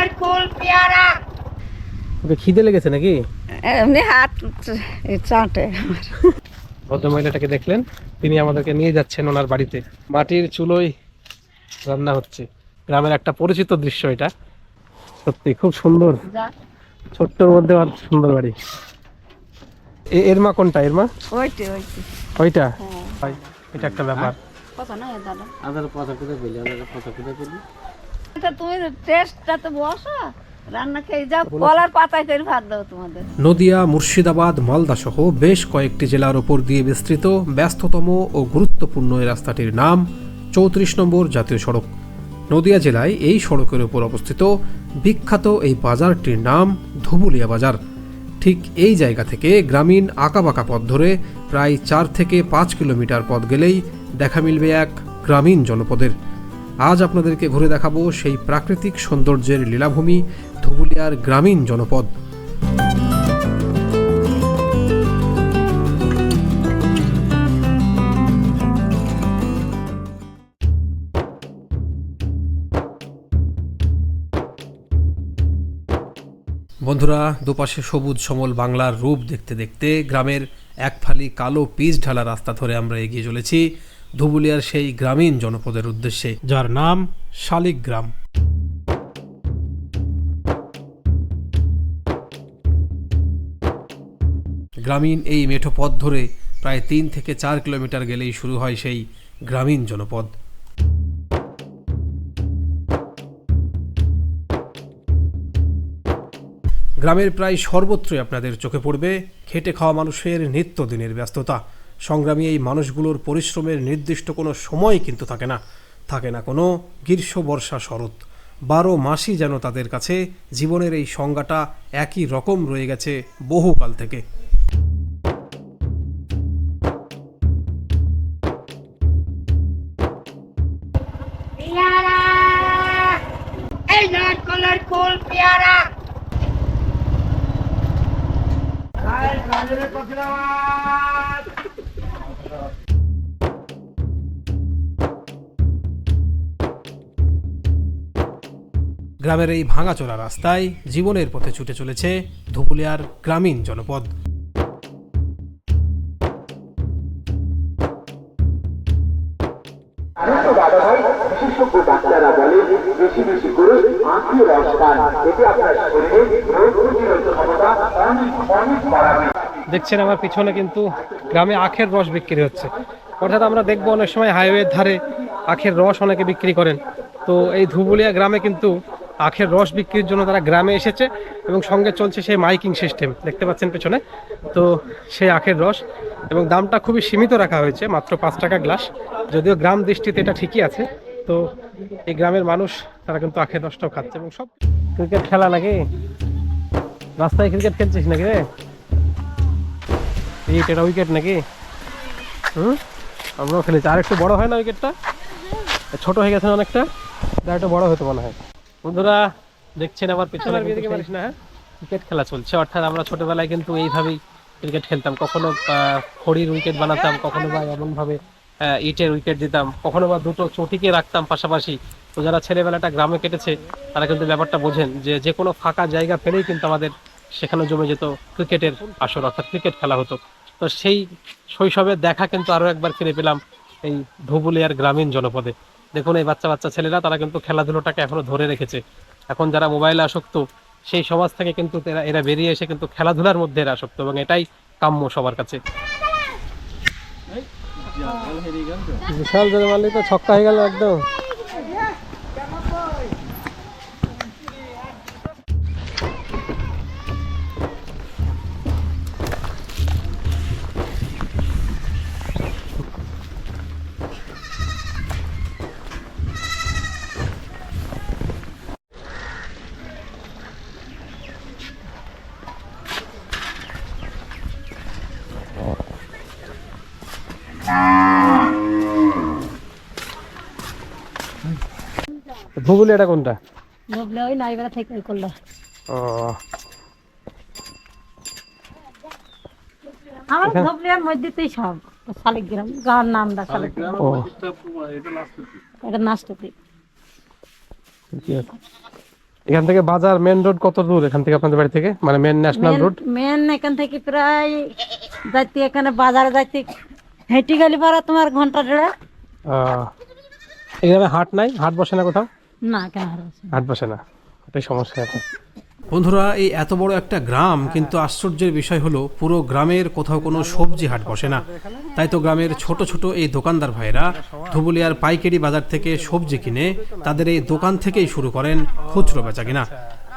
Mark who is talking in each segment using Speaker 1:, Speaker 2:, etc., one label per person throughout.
Speaker 1: কলার ফুল পেয়ারা।
Speaker 2: ওকে খিদে লেগেছে নাকি?
Speaker 1: এমনি হাত চাটে
Speaker 2: ভদ্রমহিলাটাকে দেখলেন তিনি আমাদেরকে নিয়ে যাচ্ছেন ওনার বাড়িতে। মাটির চুলোয় রান্না হচ্ছে। গ্রামের একটা পরিচিত দৃশ্য এটা। সত্যি খুব সুন্দর। ছোট্টর মধ্যে আর সুন্দর বাড়ি। এ- এর মা কোনটা? এর মা?
Speaker 1: ওইটি ওইটি।
Speaker 2: ওইটা? এটা একটা ব্যাপার।
Speaker 1: কথা না দাদা।
Speaker 2: আদার কথা কোথায় বলি আদার কথা কোথায় বলি।
Speaker 1: তা তুমি টেস্টটা তো বসো রান্না খেয়ে যাও কলার পাতায় করে ভাত দাও তোমাদের।
Speaker 3: নদিয়া মুর্শিদাবাদ মালদা সহ বেশ কয়েকটি জেলার ওপর দিয়ে বিস্তৃত ব্যস্ততম ও গুরুত্বপূর্ণ এই রাস্তাটির নাম চৌত্রিশ নম্বর জাতীয় সড়ক। নদিয়া জেলায় এই সড়কের উপর অবস্থিত বিখ্যাত এই বাজারটির নাম ধুবুলিয়া বাজার। ঠিক এই জায়গা থেকে গ্রামীণ আঁকাবাঁকা পথ ধরে প্রায় চার থেকে পাঁচ কিলোমিটার পথ গেলেই দেখা মিলবে এক গ্রামীণ জনপদের। আজ আপনাদেরকে ঘুরে দেখাবো সেই প্রাকৃতিক সৌন্দর্যের লীলাভূমি ধুবুলিয়ার গ্রামীণ জনপদ। বন্ধুরা, দুপাশে সবুজ সমল বাংলার রূপ দেখতে দেখতে গ্রামের এক ফালি কালো পিচ ঢালা রাস্তা ধরে আমরা এগিয়ে চলেছি। ধুবুলিয়ার সেই গ্রামীণ জনপদের উদ্দেশ্যে, যার নাম শালিগ্রাম। গ্রামীণ এই মেঠো পথ ধরে প্রায় তিন থেকে চার কিলোমিটার গেলেই শুরু হয় সেই গ্রামীণ জনপদ। গ্রামের প্রায় সর্বত্রই আপনাদের চোখে পড়বে খেটে খাওয়া মানুষের নিত্যদিনের ব্যস্ততা। সংগ্রামী এই মানুষগুলোর পরিশ্রমের নির্দিষ্ট কোনো সময় কিন্তু থাকে না। থাকে না কোনো গ্রীষ্ম বর্ষা শরৎ। বারো মাসই যেন তাদের কাছে জীবনের এই সংজ্ঞাটা একই রকম রয়ে গেছে বহুকাল থেকে। গ্রামের এই ভাঙাচোরা রাস্তায় জীবনের পথে ছুটে চলেছে ধুবুলিয়ার গ্রামীণ জনপদ।
Speaker 4: বিশেষজ্ঞ ডাক্তাররা বলেন বেশি বেশি করে আত্মীয় রস খান এতে আপনার শরীরে রোগ প্রতিরোধ ক্ষমতা অনেক অনেক বাড়াবে।
Speaker 2: দেখছেন আমার পিছনে কিন্তু গ্রামে আখের রস বিক্রি হচ্ছে। অর্থাৎ আমরা দেখব অনেক সময় হাইওয়ের ধারে আখের রস অনেকে বিক্রি করেন। তো এই ধুবুলিয়া গ্রামে কিন্তু আখের রস বিক্রির জন্য তারা গ্রামে এসেছে এবং সঙ্গে চলছে সেই মাইকিং সিস্টেম। দেখতে পাচ্ছেন পেছনে। তো সেই আখের রস এবং দামটা খুবই সীমিত রাখা হয়েছে, মাত্র পাঁচ টাকা গ্লাস। যদিও গ্রাম দৃষ্টিতে এটা ঠিকই আছে। তো এই গ্রামের মানুষ, তারা কিন্তু আখের রসটাও খাচ্ছে এবং সব ক্রিকেট খেলা নাকি? রাস্তায় ক্রিকেট খেলছিস নাকি রে? এই এটা উইকেট নাকি? হুম? আমরাও খেলেছি। আর একটু বড় হয় না উইকেটটা? ছোট হয়ে গেছে অনেকটা? আর একটু বড় হতে মনে হয়। বন্ধুরা দেখছেন আমার পিছনে না হ্যাঁ। ক্রিকেট খেলা চলছে। অর্থাৎ আমরা ছোটবেলায় কিন্তু এইভাবেই ক্রিকেট খেলতাম। কখনো খড়ির উইকেট বানাতাম কখনো বা এমনভাবে ইটের উইকেট দিতাম কখনো বা দুটো চটিকে রাখতাম পাশাপাশি। তো যারা ছেলেবেলাটা গ্রামে কেটেছে তারা কিন্তু ব্যাপারটা বোঝেন যে যে কোনো ফাঁকা জায়গা পেলেই কিন্তু আমাদের সেখানে জমে যেত ক্রিকেটের আসর অর্থাৎ ক্রিকেট খেলা হতো। তো সেই শৈশবের দেখা কিন্তু আরও একবার ফিরে পেলাম এই ধুবুলিয়ার গ্রামীণ জনপদে। দেখুন, এই বাচ্চা বাচ্চা ছেলেরা, তারা কিন্তু খেলাধুলোটাকে এখনও ধরে রেখেছে। এখন যারা মোবাইলে আসক্ত, সেই সমাজ থেকে কিন্তু এরা এরা বেরিয়ে এসে কিন্তু খেলাধুলার মধ্যে এরা আসক্ত এবং এটাই কাম্য সবার কাছে। বিশাল ছক্কা হয়ে গেল একদম। ধুবুলি এটা কোনটা?
Speaker 1: বুঝলে ওই নাইবেলা থেকে করল
Speaker 2: ও।
Speaker 1: আমার ধবলিয়ার মধ্যেতেই সব। শালিগ্রাম গাঁর নামটা শালিগ্রাম
Speaker 2: ও।
Speaker 1: এটা নাচটাতে
Speaker 2: ঠিকই আছে। এখান থেকে বাজার মেন রোড কত দূর এখান থেকে আপনাদের বাড়ি থেকে? মানে মেন ন্যাশনাল রোড
Speaker 5: মেন এখান থেকে প্রায় যাইতে এখানে বাজারে যাইতে হেঁটে গেলে পারা তোমার ঘণ্টা দেড়
Speaker 2: এখানে হাট নাই? হাট বসে না কোথাও?
Speaker 5: না কেন আর
Speaker 2: হাট বসে না। এটাই সমস্যা
Speaker 3: বন্ধুরা এই এত বড় একটা গ্রাম কিন্তু আশ্চর্যের বিষয় হলো পুরো গ্রামের কোথাও কোনো সবজি হাট বসে না। তাই তো গ্রামের ছোট ছোট এই দোকানদার ভাইরা ধুবুলিয়ার পাইকারি বাজার থেকে সবজি কিনে তাদের এই দোকান থেকেই শুরু করেন খুচরো বেচা কিনা।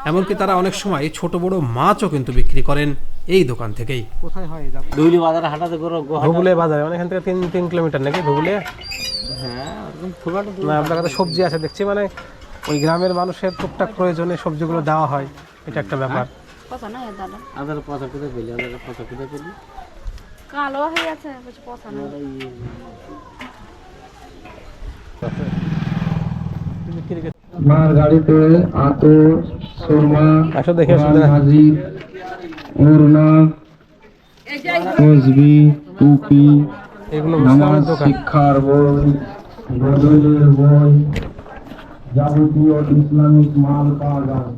Speaker 3: এমনকি তারা অনেক সময় ছোট বড় মাছও কিন্তু বিক্রি করেন এই দোকান থেকেই।
Speaker 2: কোথায় হয়
Speaker 6: দুইলি বাজার হাঁটাতে করো
Speaker 2: ধুবুলে বাজারে মানে এখান থেকে তিন তিন কিলোমিটার নাকি ধুবুলে?
Speaker 6: হ্যাঁ খুব একটা দূর
Speaker 2: না আপনার কাছে সবজি আছে দেখছি মানে ওই গ্রামের মানুষের টুকটাক প্রয়োজনে সবজিগুলো দেওয়া হয় এটা একটা ব্যাপার।
Speaker 1: পচা নাই এর দাদা?
Speaker 6: আদার পচা কোথায় পেলি? আদার পচা কোথায় পেলি?
Speaker 1: কালো হয়ে গেছে পচা নাই।
Speaker 7: মার গাড়িতে আতর সুরমা
Speaker 2: আসো দেখে
Speaker 7: কোরআন হাজির ওড়না টুপি
Speaker 2: এগুলো দোকান।
Speaker 7: শিক্ষার বই গজলের বই যাবতীয় ইসলামিক মাল পাওয়া যায়।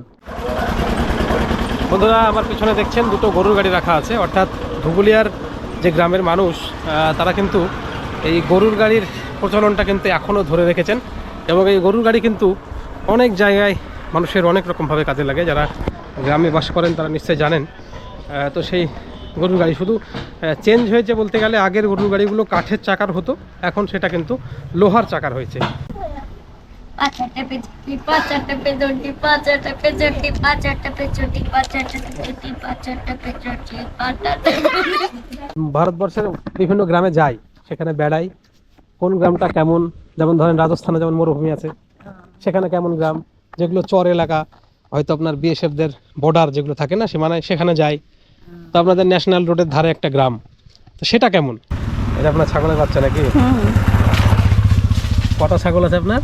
Speaker 2: বন্ধুরা আমার পিছনে দেখছেন দুটো গরুর গাড়ি রাখা আছে। অর্থাৎ ধুবুলিয়ার যে গ্রামের মানুষ তারা কিন্তু এই গরুর গাড়ির প্রচলনটা কিন্তু এখনও ধরে রেখেছেন এবং এই গরুর গাড়ি কিন্তু অনেক জায়গায় মানুষের অনেক রকমভাবে কাজে লাগে। যারা গ্রামে বাস করেন তারা নিশ্চয়ই জানেন। তো সেই গরুর গাড়ি। শুধু চেঞ্জ হয়েছে বলতে গেলে আগের গরুর গাড়িগুলো কাঠের চাকার হতো, এখন সেটা কিন্তু লোহার চাকার হয়েছে। ভারতবর্ষের বিভিন্ন গ্রামে যাই, সেখানে বেড়াই। কোন গ্রামটা কেমন? যেমন ধরেন রাজস্থানে যেমন মরুভূমি আছে, সেখানে কেমন গ্রাম? যেগুলো চর এলাকা, হয়তো আপনার বিএসএফদের বর্ডার যেগুলো থাকে না সীমানায় সেখানে যাই। তো আপনাদের ন্যাশনাল রোডের ধারে একটা গ্রাম। তো সেটা কেমন? এটা আপনার ছাগলের বাচ্চা নাকি? কটা ছাগল আছে আপনার?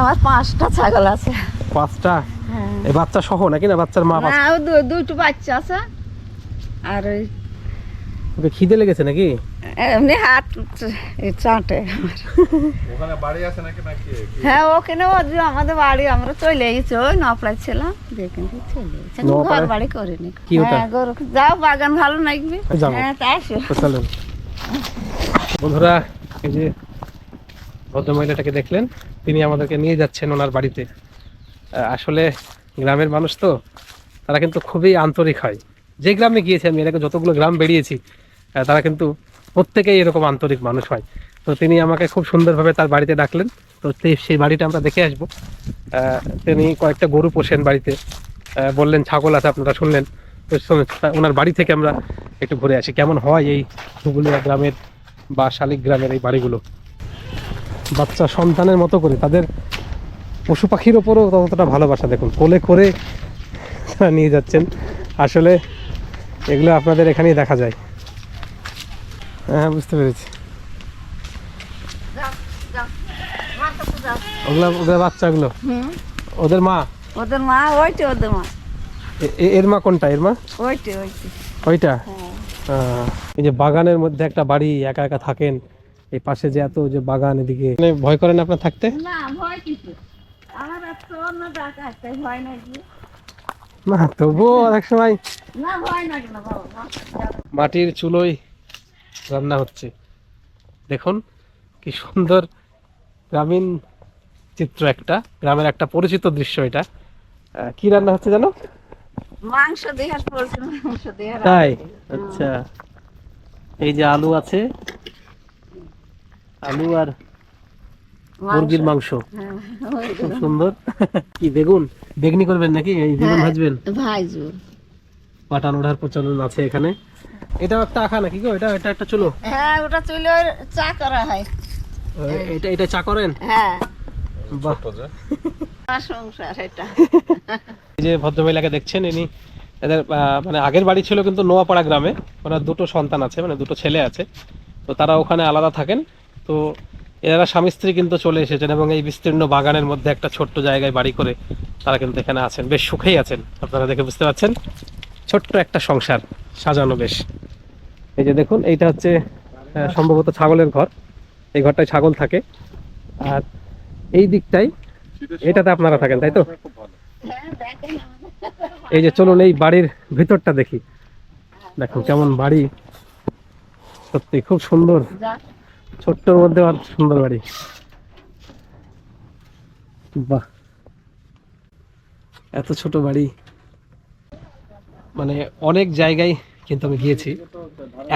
Speaker 1: আমার পাঁচটা ছাগল আছে।
Speaker 2: পাঁচটা? এই বাচ্চা সহ নাকি না? বাচ্চার মা
Speaker 1: দুটো বাচ্চা আছে। আর ওই
Speaker 2: ওকে খিদে লেগেছে নাকি?
Speaker 1: এমনি হাত চাটে হ্যাঁ ওখানে আমাদের বাড়ি আমরা চলে গেছি ওই নপলাই ছিলাম দেখেন চলে গেছি ঘর বাড়ি করিনি। হ্যাঁ গরু। যাও বাগান ভালো লাগবে হ্যাঁ তাই আসো।
Speaker 2: চলেন বন্ধুরা এই যে ভদ্রমহিলাটাকে দেখলেন তিনি আমাদেরকে নিয়ে যাচ্ছেন ওনার বাড়িতে। আসলে গ্রামের মানুষ তো তারা কিন্তু খুবই আন্তরিক হয়। যে গ্রামে গিয়েছি আমি এরকম যতগুলো গ্রাম বেরিয়েছি তারা কিন্তু প্রত্যেকেই এরকম আন্তরিক মানুষ হয়। তো তিনি আমাকে খুব সুন্দরভাবে তার বাড়িতে ডাকলেন। তো সেই বাড়িটা আমরা দেখে আসব। তিনি কয়েকটা গরু পোষেন বাড়িতে। বললেন, ছাগল আছে, আপনারা শুনলেন। তো ওনার বাড়ি থেকে আমরা একটু ঘুরে আসি। কেমন হয় এই ধুবুলিয়া গ্রামের বা শালিক গ্রামের এই বাড়িগুলো? বাচ্চা সন্তানের মতো করে। তাদের পশু পাখির ওপরও ততটা ভালোবাসা। দেখুন, কোলে করে নিয়ে যাচ্ছেন। আসলে এগুলো আপনাদের এখানেই দেখা যায়। হ্যাঁ বুঝতে পেরেছি। ওগুলো ওদের বাচ্চাগুলো? ওদের মা?
Speaker 1: ওদের মা ওইটি ওদের মা।
Speaker 2: এর মা কোনটা? এর মা?
Speaker 1: ওইটি ওইটি।
Speaker 2: ওইটা?
Speaker 1: হ্যাঁ।
Speaker 2: এই যে বাগানের মধ্যে একটা বাড়ি একা একা থাকেন এই পাশে যে এত যে বাগান এদিকে। মানে ভয় করেন আপনার থাকতে?
Speaker 1: না ভয় কিছু আমার একটা অন্য ডাক ভয় নাকি
Speaker 2: না তবুও অনেক সময়। মাটির চুলোয় রান্না হচ্ছে। দেখুন কি সুন্দর গ্রামীণ চিত্র একটা গ্রামের একটা পরিচিত দৃশ্য এটা। কি রান্না হচ্ছে জানো?
Speaker 1: মাংস দেহার মাংস দেহার
Speaker 2: তাই? আচ্ছা। এই যে আলু আছে আলু আর মুরগির মাংস।
Speaker 1: হ্যাঁ
Speaker 2: খুব সুন্দর। কি বেগুন? বেগনি করবেন নাকি? এই বেগুন
Speaker 1: হ্যাঁ।
Speaker 2: ভাজবেন?
Speaker 1: ভাইজু
Speaker 2: পাটান ওঠার প্রচলন আছে এখানে। এটাও একটা আখা নাকি গো? এটা এটা একটা চুলো?
Speaker 1: হ্যাঁ ওটা চুলে চা করা হয়।
Speaker 2: এটা এটা চা করেন?
Speaker 1: হ্যাঁ।
Speaker 2: বাহ।
Speaker 1: সংসার এটা।
Speaker 2: এই যে ভদ্রমহিলাকে দেখছেন ইনি এদের মানে আগের বাড়ি ছিল কিন্তু নোয়াপাড়া গ্রামে। ওনার দুটো সন্তান আছে মানে দুটো ছেলে আছে। তো তারা ওখানে আলাদা থাকেন। তো এরা স্বামী স্ত্রী কিন্তু চলে এসেছেন এবং এই বিস্তীর্ণ বাগানের মধ্যে একটা ছোট্ট জায়গায় বাড়ি করে তারা কিন্তু এখানে আছেন। বেশ সুখেই আছেন আপনারা দেখে বুঝতে পারছেন। ছোট্ট একটা সংসার সাজানো বেশ। এই যে দেখুন, এইটা হচ্ছে সম্ভবত ছাগলের ঘর। এই ঘরটায় ছাগল থাকে। আর এই দিকটাই এটাতে আপনারা থাকেন, তাই তো? এই যে চলুন, এই বাড়ির ভিতরটা দেখি। দেখো কেমন বাড়ি। সত্যি, খুব সুন্দর। ছোট্টর মধ্যে আর সুন্দর বাড়ি। বাহ! এত ছোট বাড়ি। মানে অনেক জায়গায় কিন্তু আমি গিয়েছি।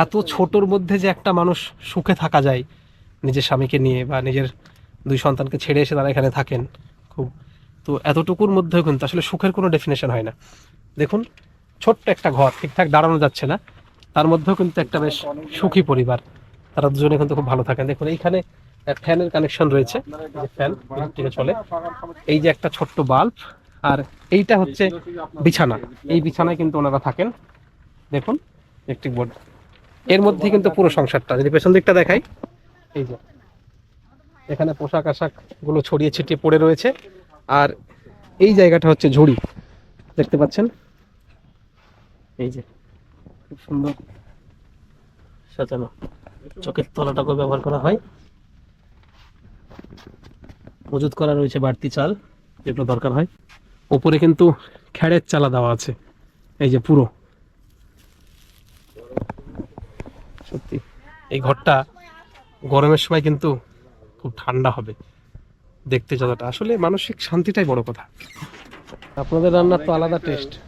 Speaker 2: এত ছোটর মধ্যে যে একটা মানুষ সুখে থাকা যায় নিজের স্বামীকে নিয়ে বা নিজের দুই সন্তানকে ছেড়ে এসে তারা এখানে থাকেন, খুব। তো এতটুকুর মধ্যেও কিন্তু আসলে সুখের কোনো ডেফিনেশন হয় না। দেখুন, ছোট্ট একটা ঘর, ঠিকঠাক দাঁড়ানো যাচ্ছে না। তার মধ্যেও কিন্তু একটা বেশ সুখী পরিবার। তারা দুজনে কিন্তু খুব ভালো থাকেন। দেখুন, এইখানে ফ্যানের কানেকশন রয়েছে ফ্যান ইলেকট্রিকে চলে। এই যে একটা ছোট্ট বাল্ব, আর এইটা হচ্ছে বিছানা। এই বিছানায় কিন্তু ওনারা থাকেন। দেখুন ইলেকট্রিক বোর্ড এর মধ্যে কিন্তু পুরো সংসারটা, যদি পেছন দিকটা দেখাই, এই যে, এখানে পোশাক আশাকগুলো ছড়িয়ে ছিটিয়ে পড়ে রয়েছে। আর এই জায়গাটা হচ্ছে ঝুড়ি, দেখতে পাচ্ছেন? এই যে, খুব সুন্দর সাজানো, চোখের তলাটাকেও ব্যবহার করা হয়। মজুত করা রয়েছে বাড়তি চাল, যেগুলো দরকার হয়। ওপরে কিন্তু খ্যাড়ের চালা দেওয়া আছে, এই যে পুরো। সত্যি। এই ঘরটা গরমের সময় কিন্তু খুব ঠান্ডা হবে দেখতে যতটা। আসলে মানসিক শান্তিটাই বড় কথা। আপনাদের রান্নার তো আলাদা টেস্ট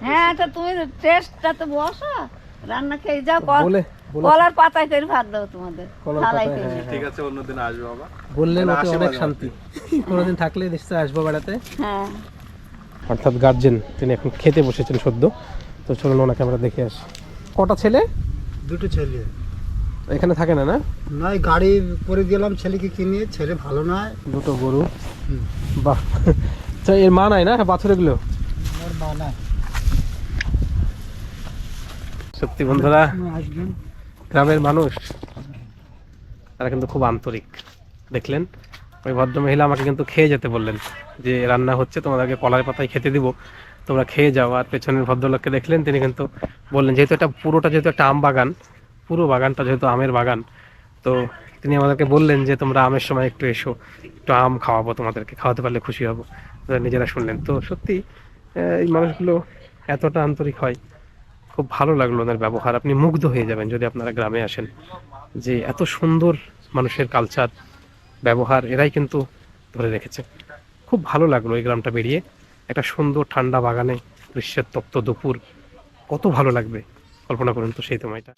Speaker 1: হ্যাঁ তো তুমি টেস্টটা তো বসো। রান্না খেয়ে যাও কল-
Speaker 2: বলে
Speaker 1: কলার পাতায় করে ভাত দাও তোমাদের। করে।
Speaker 2: হ্যাঁ,
Speaker 8: ঠিক আছে অন্যদিন আসব বাবা।
Speaker 2: বললেন ওতে অনেক শান্তি। কোনোদিন থাকলে নিশ্চয়ই আসব বেড়াতে।
Speaker 1: হ্যাঁ।
Speaker 2: অর্থাৎ গার্জেন তিনি এখন খেতে বসেছেন সদ্য। তো চলুন ওনাকে আমরা দেখে আসি। কটা ছেলে?
Speaker 9: দুটো ছেলে।
Speaker 2: এখানে থাকে না না?
Speaker 9: নয় গাড়ি করে দিলাম ছেলেকে কিনে। ছেলে ভালো নয়।
Speaker 2: দুটো গরু। বাহ। আচ্ছা এর মা নাই না বাছুর এগুলো
Speaker 9: আমার মা নাই।
Speaker 2: সত্যি বন্ধুরা গ্রামের মানুষ তারা কিন্তু খুব আন্তরিক। দেখলেন? ওই ভদ্রমহিলা আমাকে কিন্তু খেয়ে যেতে বললেন যে, রান্না হচ্ছে, তোমাদেরকে কলার পাতায় খেতে দিব। তোমরা খেয়ে যাও। আর পেছনের ভদ্রলোককে দেখলেন, তিনি কিন্তু বললেন, যেহেতু এটা পুরোটা, যেহেতু একটা আম বাগান, পুরো বাগানটা যেহেতু আমের বাগান, তো তিনি আমাদেরকে বললেন যে, তোমরা আমের সময় একটু এসো, একটু আম খাওয়াবো তোমাদেরকে, খাওয়াতে পারলে খুশি হব। নিজেরা শুনলেন। তো সত্যি এই মানুষগুলো এতটা আন্তরিক হয়, খুব ভালো লাগল ওনার ব্যবহার। আপনি মুগ্ধ হয়ে যাবেন যদি আপনারা গ্রামে আসেন, যে এত সুন্দর মানুষের কালচার ব্যবহার এরাই কিন্তু ধরে রেখেছে। খুব ভালো লাগল এই গ্রামটা বেরিয়ে। একটা সুন্দর ঠান্ডা বাগানে গ্রীষ্মের তপ্ত দুপুর। কত ভালো লাগবে। কল্পনা করুন তো সেই সময়টা।